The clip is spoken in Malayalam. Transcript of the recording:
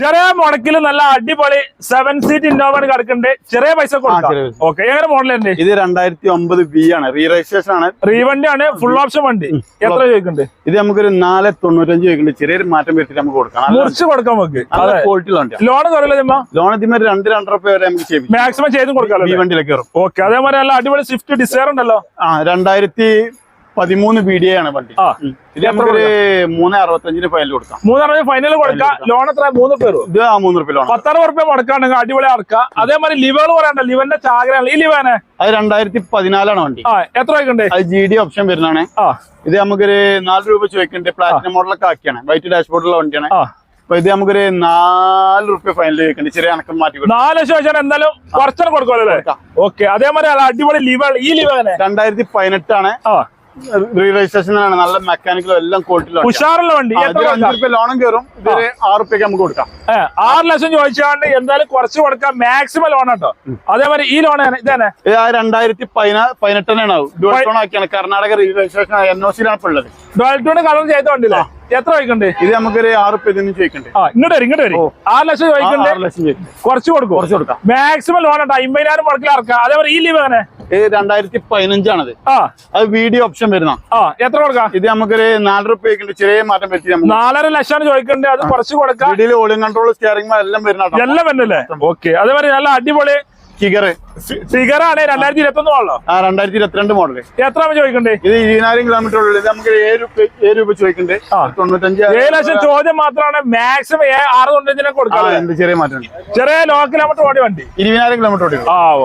ചെറിയ മുടക്കിൽ നല്ല അടിപൊളി സെവൻ സീറ്റ് ഇന്നോവ കിടക്കുന്നുണ്ട്. ചെറിയ പൈസ. ഓക്കെ എങ്ങനെ മോഡൽ തന്നെ ഇത് രണ്ടായിരത്തി ഒമ്പത് ബി ആണ് റീ രജിസ്ട്രേഷൻ ആണ്. റീവണ്ടി ആണ്. ഫുൾ ഓപ്ഷൻ വണ്ടി. എത്ര ചോദിക്കുന്നുണ്ട്? ഇത് നമുക്കൊരു നാല് തൊണ്ണൂറ്റഞ്ച് ചോദിക്കുന്നുണ്ട്. ചെറിയൊരു മാറ്റം വരുത്തിട്ട് നമുക്ക് കൊടുക്കാം. മുറിച്ച് കൊടുക്കാം നമുക്ക്. നല്ല അതെ. ക്വാളിറ്റി ലോൺ കുറയില്ല ലോൺ ഇതിന് രണ്ട് രണ്ടര രൂപ വരെ നമുക്ക് ചെയ്യും മാക്സിമം ചെയ്ത് കൊടുക്കാം വണ്ടിയിലേക്ക് ഓക്കെ അതേപോലെ നല്ല അടിപൊളി സ്വിഫ്റ്റ് ഡിസയർ ഉണ്ടല്ലോ. ആ രണ്ടായിരത്തി പതിമൂന്ന് ബി ഡി ആണ് വണ്ടി. ഇത് നമുക്കൊരു മൂന്ന് അറുപത്തഞ്ചിന് ഫയൽ കൊടുക്കാം. ഫൈനൽ കൊടുക്കാം. ലോൺ എത്ര? മൂന്ന് പേരും ഇത് ആ മൂന്ന് റുപ്യ ലോൺ പത്തറുപത് റുപ്യ മുടക്കാണെങ്കിൽ അടിപൊളി അടക്കുക അതേമാതിരി ലിവർ പറയണ്ട ലിവന്റെ ചാകരയാണ്. ഈ ലിവാനെ? അത് രണ്ടായിരത്തി പതിനാലാണ് വണ്ടി. എത്ര വയ്ക്കണ്ടേ? അത് ജി ഡി ഓപ്ഷൻ വരുന്നതാണ്. ഇത് നമുക്കൊരു നാല് രൂപ ചോദിക്കുന്നുണ്ട് പ്ലാറ്റിനം മോഡലൊക്കെ ആക്കിയാണ്. വൈറ്റ് ഡാഷ്ബോർഡുള്ള വണ്ടിയാണ്. അപ്പൊ ഇത് നമുക്കൊരു നാല് റുപ്യ ഫൈനൽ ചോദിക്കുന്നുണ്ട് ചെറിയ അണക്കം മാറ്റി നാല് ലക്ഷം വെച്ചാൽ എന്തായാലും കുറച്ചാണ് കൊടുക്കുമല്ലോ. ഓക്കെ അതേമാതിരി അടിപൊളി ലിവർ ഈ ലിവാനെ? രണ്ടായിരത്തി പതിനെട്ടാണ്. ആ. റീ രജിസ്ട്രേഷനാണ് നല്ല മെക്കാനിക്കലും എല്ലാം ക്വാളിറ്റിയിലും ഉഷാറുള്ള വണ്ടി. അഞ്ച് റുപ്യ ലോണും കയറും ഇതൊരു ആറ് റുപ്യക്ക് നമുക്ക് കൊടുക്കാം. ആറ് ലക്ഷം ചോദിച്ചാണ്ട് എന്തായാലും കുറച്ച് കൊടുക്കാം മാക്സിമം ലോൺ കേട്ടോ അതേപോലെ ഈ ലോൺ ഇതന്നെ. ഇത് രണ്ടായിരത്തി പതിനാ പതിനെട്ടനാണ് loan ആക്കിയാണ്. Karnataka re registration N O സിയിലാണ് ഇപ്പൊ ഉള്ളത് ഡോൾട്ടൂണ് കളർ ചെയ്ത വണ്ടിയില്ല എത്ര ചോദിക്കണ്ടേ? ഇത് നമുക്കൊരു ആറ് പതിനഞ്ച് ആ ഇങ്ങോട്ട് വരും ഇങ്ങോട്ട് വരും. ആറ് ലക്ഷം ചോദിക്കണ്ടേ. കുറച്ച് കൊടുക്കും. കുറച്ച് കൊടുക്കാം. മാക്സിമം ലോൺ കേട്ടോ അമ്പതിനായിരം മുടക്കിൽ ഇറക്കാം. അതേപോലെ ഈ ലീവ് അങ്ങനെ രണ്ടായിരത്തി പതിനഞ്ചാണത്. അത് വീഡിയോ ഓപ്ഷൻ വരുന്ന. ആ എത്ര കൊടുക്കാം? ഇത് നമുക്കൊരു നാലര റുപ്യക്ക് ചെറിയ മാറ്റം പറ്റി നാലര ലക്ഷമാണ് ചോദിക്കേണ്ടത് അത് കുറച്ച് കൊടുക്കാം. ഓളിയും കൺട്രോൾ സ്റ്റിയറിംഗ് എല്ലാം വരുന്ന എല്ലാം വരുന്നല്ലേ? ഓക്കെ അതേപോലെ നല്ല അടിപൊളി ഫിഗറാണ് രണ്ടായിരത്തി ഇരുപത്തി ഒന്ന് മോഡലോ ആ രണ്ടായിരത്തി ഇരുപത്തിരണ്ട് മോഡൽ എത്ര ചോദിക്കണ്ടേ? ഇത് ഇരുപതിനായിരം കിലോമീറ്റർ ഉള്ളത് നമുക്ക് ഏഴ് രൂപ ഏഴ് രൂപ ചോദിക്കുന്നുണ്ട് തൊണ്ണൂറ്റഞ്ച് ഏഴ് ലക്ഷം ചോദ്യം മാത്രമാണ്. മാക്സിമം ആറ് തൊണ്ണൂറ്റഞ്ചിനെ കൊടുക്കാം ചെറിയ മാറ്റം ചെറിയ ലോ കിലോമീറ്റർ ഓടി വണ്ടി. ഇരുപതിനായിരം കിലോമീറ്റർ ഓടി ആ ഓക്കെ